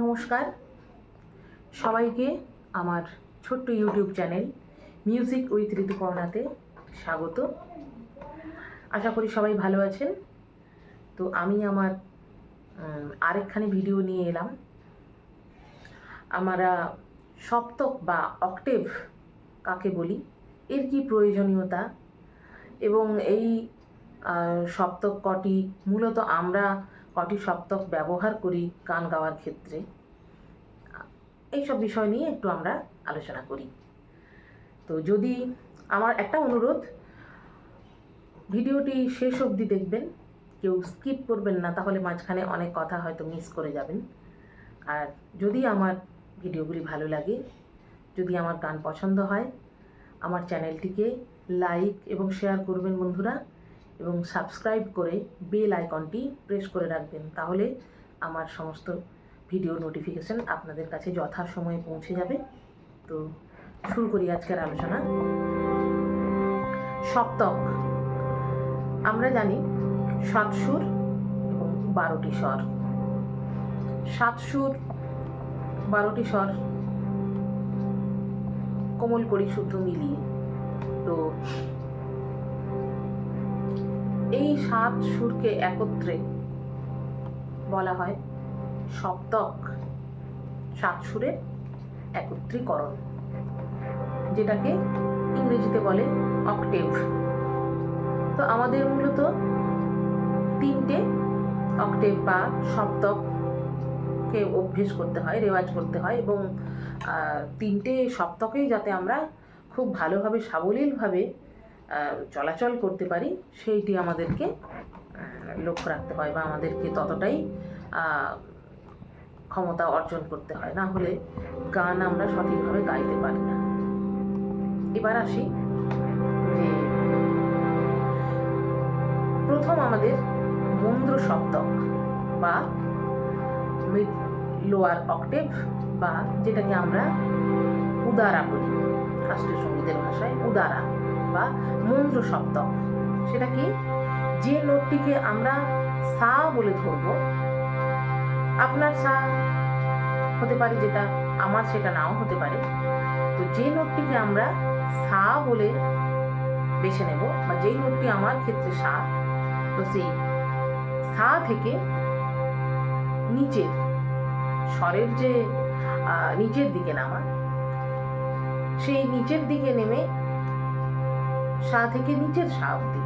নমস্কার। সবাইকে আমার ছোট্ট ইউটিউব চ্যানেল মিউজিক উইথ ঋতুপর্ণাতে স্বাগত। আশা করি সবাই ভালো আছেন। তো আমি আমার আরেকখানি ভিডিও নিয়ে এলাম। আমরা সপ্তক বা অক্টেভ কাকে বলি, এর কি প্রয়োজনীয়তা? এবং এই সপ্তক কটি মূলত আমরা কটি সপ্তক ব্যবহার করি গান গাওয়ার ক্ষেত্রে। এইসব বিষয় নিয়ে একটু আমরা আলোচনা করি। তো যদি আমার একটা অনুরোধ, ভিডিওটি শেষ অবধি দেখবেন, কেউ স্কিপ করবেন না, তাহলে মাঝখানে অনেক কথা হয়তো মিস করে যাবেন। আর যদি আমার ভিডিওগুলি ভালো লাগে, যদি আমার গান পছন্দ হয়, আমার চ্যানেলটিকে লাইক এবং শেয়ার করবেন বন্ধুরা। এবং সাবস্ক্রাইব করে বেল আইকনটি প্রেস করে রাখবেন, তাহলে আমার সমস্ত ভিডিও নোটিফিকেশন আপনাদের কাছে যথাসময়ে পৌঁছে যাবে। তো শুরু করি আজকের আলোচনা। সপ্তক। আমরা জানি সাত সুর এবং বারোটি স্বর। সাত সুর বারোটি স্বর কোমল করি শুদ্ধ মিলিয়ে। তো এই সাত সুরকে একত্রে বলা হয় সপ্তক, সাত সুরের একত্রীকরণ, যেটাকে ইংরেজিতে বলে অক্টেভ। তো আমাদের মূলত তিনটে অক্টেভ বা সপ্তককে অভ্যেস করতে হয়, রেওয়াজ করতে হয় এবং তিনটে সপ্তকেই যাতে আমরা খুব ভালোভাবে, সাবলীলভাবে চলাচল করতে পারি, সেইটি আমাদেরকে লক্ষ্য রাখতে হয় বা আমাদেরকে ততটাই ক্ষমতা অর্জন করতে হয়। না হলে গান আমরা সঠিকভাবে গাইতে পারি না। এবার আসি যে প্রথম আমাদের মন্দ্র সপ্তক বা মিড লোয়ার অক্টেভ বা যেটাকে আমরা উদারা বলি। শাস্ত্রীয় সঙ্গীতের ভাষায় উদারা। বা মন্দ্র সপ্তক সেটা কি? যে নোটটিকে আমরা সা বলে ধরব, আপনার সা হতে পারে যেটা আমার সেটা নাও হতে পারে। তো যে নোটটিকে আমরা সা বলে বেছে নেব বা যেই নোটটি আমার ক্ষেত্রে সা, তো সেই সা থেকে নিচের, স্বরের যে নিচের দিকে নামা, সেই নিচের দিকে নেমে সা থেকে নিচের সা অব্দি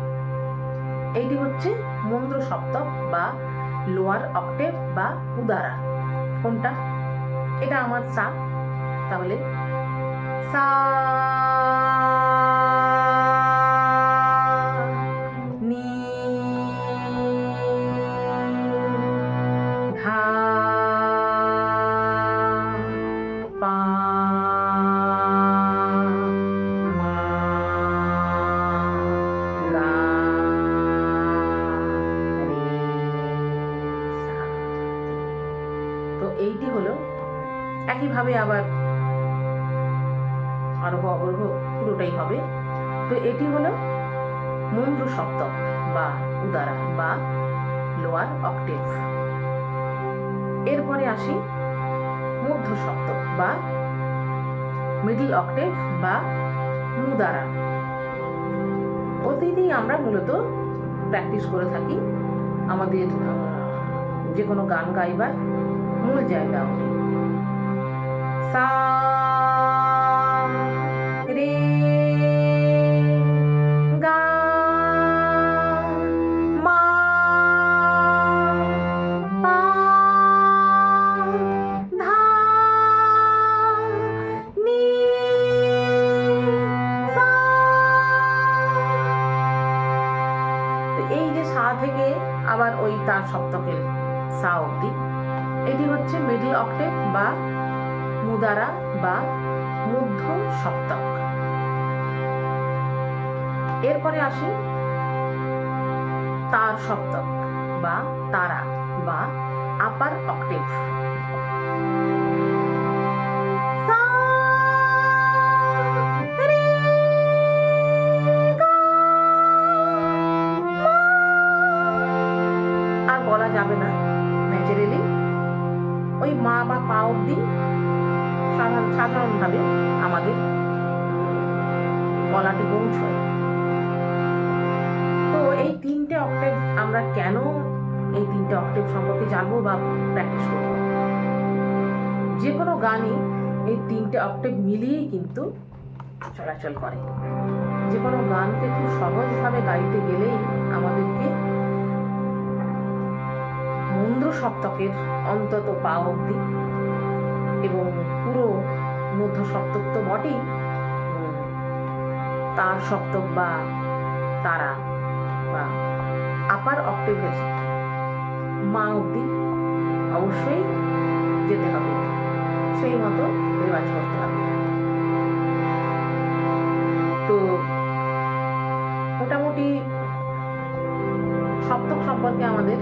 এইটি হচ্ছে মন্দ্র সপ্তক বা লোয়ার অক্টেভ বা উদারা। কোনটা? এটা আমার সা তাহলে সা তো এইটি হলো একইভাবে আবার আরোহ, অবরোহ পুরোটাই হবে। তো এটি হলো মন্দ্র সপ্তক বা উদারা বা লোয়ার অক্টেভ এরপরে আসি মধ্য সপ্তক বা মিডল অক্টেভ বা মুদারা। অতীতেই আমরা মূলত প্র্যাকটিস করে থাকি আমাদের যে কোনো গান গাইবার মূল জায়গা এই যে সা থেকে আবার ওই তার সপ্তকের সা অবধি। এটি হচ্ছে মিডল অক্টেভ বা মুদারা বা মধ্য সপ্তক। এরপরে আসি তার সপ্তক বা তারা বা আপার অক্টেভ। গলাটি পৌঁছয়। তো এই তিনটে অক্টেভ আমরা কেন এই তিনটে অক্টেভ সম্পর্কে জানব বা প্র্যাকটিস করব? যে কোনো গানই এই তিনটে অক্টেভ মিলিয়েই কিন্তু চলাচল করে। যে কোনো গানকে খুব সহজভাবে গাইতে গেলেই আমাদেরকে মন্দ্র সপ্তকের অন্তত পা অবধি এবং পুরো মধ্য সপ্তক তো বটেই তার সপ্তক বা তারা বা আপার অক্টেভের মা অবধি অবশ্যই যেতে হবে। সেই মতো রেওয়াজ করতে হবে। তো মোটামুটি সপ্তক সম্পর্কে আমাদের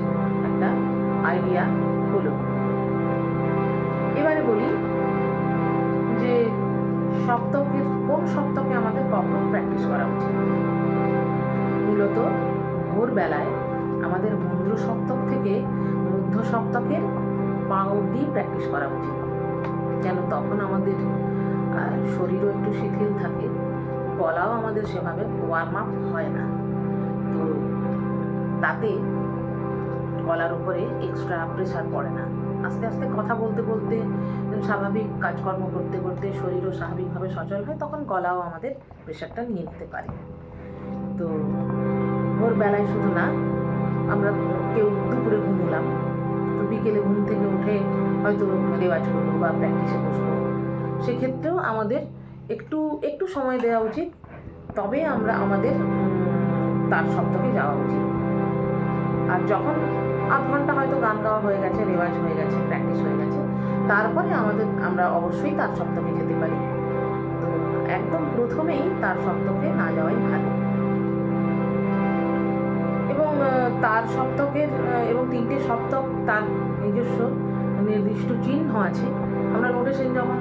একটা আইডিয়া হলো। এবারে বলি যে সপ্তকের কোন সপ্তকে আমাদের কখন প্র্যাকটিস করা উচিত? মূলত ভোরবেলায় আমাদের মন্দ্র সপ্তক থেকে মধ্য সপ্তকের পা অবধি প্র্যাকটিস করা উচিত। কেন? তখন আমাদের শরীরও একটু শিথিল থাকে। গলাও আমাদের সেভাবে ওয়ার্ম আপ হয় না। তো তাতে গলার উপরে এক্সট্রা প্রেশার পড়ে না। আস্তে আস্তে কথা বলতে বলতে স্বাভাবিক কাজকর্ম করতে করতে শরীরও স্বাভাবিকভাবে সচল হয়, তখন গলাও আমাদের প্রেশারটা নিয়ে নিতে পারে। তো ভোরবেলায় শুধু না, আমরা কেউ দুপুরে ঘুমলাম। তো বিকেলে ঘুম থেকে উঠে হয়তো রেওয়াজ করব বা প্র্যাকটিসে বসবো। সেক্ষেত্রেও আমাদের একটু একটু সময় দেওয়া উচিত। তবে আমরা, আমাদের তার সপ্তকে যাওয়া উচিত। আর যখন আধ ঘণ্টা হয়তো গান গাওয়া হয়ে গেছে রেওয়াজ হয়ে গেছে প্র্যাকটিস হয়ে গেছে। তারপরে আমাদের, আমরা অবশ্যই তার সপ্তকে যেতে পারি। তো একদম প্রথমেই তার সপ্তকে না যাওয়াই ভালো। এবং তার সপ্তকের এবং তিনটে সপ্তক তার নিজস্ব নির্দিষ্ট চিহ্ন আছে। আমরা নোটেশন যখন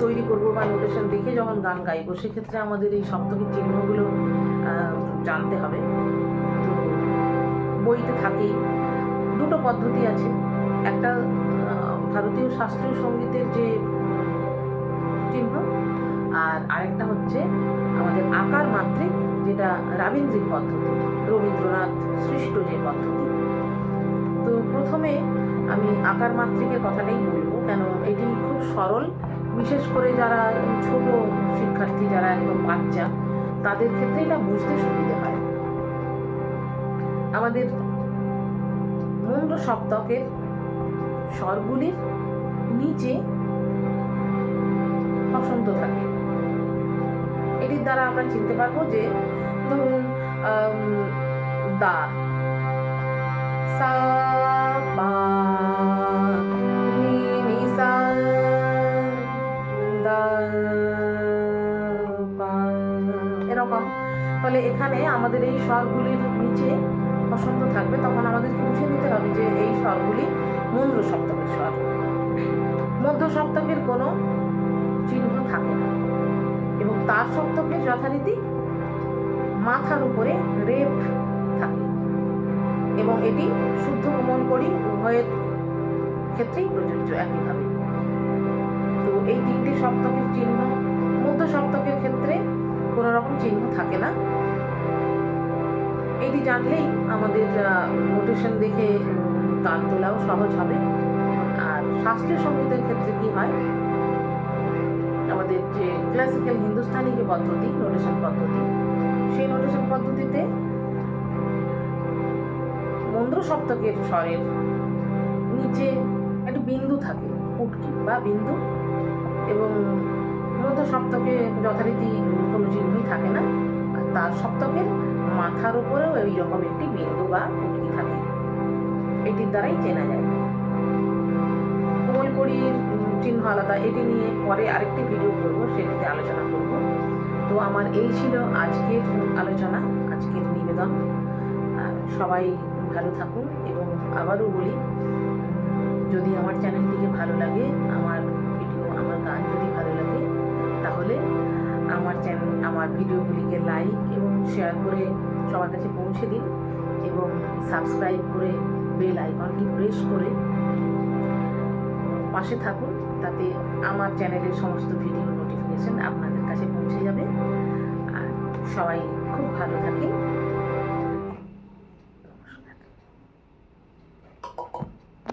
তৈরি করব বা নোটেশন দেখে যখন গান গাইবো, সেক্ষেত্রে আমাদের এই সপ্তকের চিহ্নগুলো জানতে হবে। তো বইতে থাকেই। দুটো পদ্ধতি আছে। একটা ভারতীয় শাস্ত্রীয় সঙ্গীতের যে চিহ্ন, আর আরেকটা হচ্ছে আমাদের আকার মাত্রিক, যেটা রাবীন্দ্রিক পদ্ধতি, রবীন্দ্রনাথ সৃষ্ট যে পদ্ধতি। তো প্রথমে আমি আকার মাত্রিকের কথাটাই বলব, কেন এটি খুব সরল। বিশেষ করে যারা ছোট শিক্ষার্থী, যারা একদম বাচ্চা, তাদের ক্ষেত্রে এটা বুঝতে সুবিধে হয়। আমাদের মন্দ্র সপ্তকের স্বরগুলির নিচে অসন্ত থাকে। এটির দ্বারা আমরা চিনতে পারব যে, ধরুন দা, সা দা এরকম। ফলে এখানে আমাদের এই স্বরগুলির নিচে বসন্ত থাকবে, তখন আমাদেরকে বুঝে নিতে হবে যে এই স্বরগুলি মন্দ্র সপ্তকের স্বর। মধ্য সপ্তকের কোনো চিহ্ন থাকে না। এবং তার সপ্তকে যথারীতি মাথার উপরে রেপ থাকে। এবং এটি শুদ্ধ ভ্রমণ করি উভয়ের ক্ষেত্রেই প্রযোজ্য একইভাবে। তো এই তিনটি সপ্তকের চিহ্ন মধ্য সপ্তকের ক্ষেত্রে কোনো রকম চিহ্ন থাকে না। এটি জানলেই আমাদের নোটেশন দেখে গান তোলাও সহজ হবে। আর শাস্ত্রীয় সঙ্গীতের ক্ষেত্রে কি হয়? আমাদের যে ক্লাসিক্যাল হিন্দুস্তানি যে পদ্ধতি নোটেশন পদ্ধতি, সেই নোটেশন পদ্ধতিতে মন্দ্র সপ্তকের স্বরের নিচে একটা বিন্দু থাকে পুটকি বা বিন্দু, এবং মধ্য সপ্তকে যথারীতি কোনো চিহ্নই থাকে না। তার সপ্তকের মাথার উপরেও এই রকম একটি বিন্দু বা পুটকি থাকে। এটির দ্বারাই চেনা যায়। কোমলকড়ির চিহ্ন আলাদা এটি নিয়ে পরে আরেকটি ভিডিও করব, সেটিতে আলোচনা করব। তো আমার এই ছিল আজকের আলোচনা, আজকের নিবেদন। সবাই ভালো থাকুন এবং আবারও বলি যদি আমার চ্যানেলটিকে ভালো লাগে, আমার ভিডিও আমার গান যদি ভালো লাগে, তাহলে আমার চ্যানেল আমার ভিডিওগুলিকে লাইক এবং শেয়ার করে সবার কাছে পৌঁছে দিন এবং সাবস্ক্রাইব করে বেল আইকনটি প্রেস করে পাশে থাকুন তাতে আমার চ্যানেলের সমস্ত ভিডিও নোটিফিকেশন আপনাদের কাছে পৌঁছে যাবে। আর সবাই খুব ভালো থাকেন।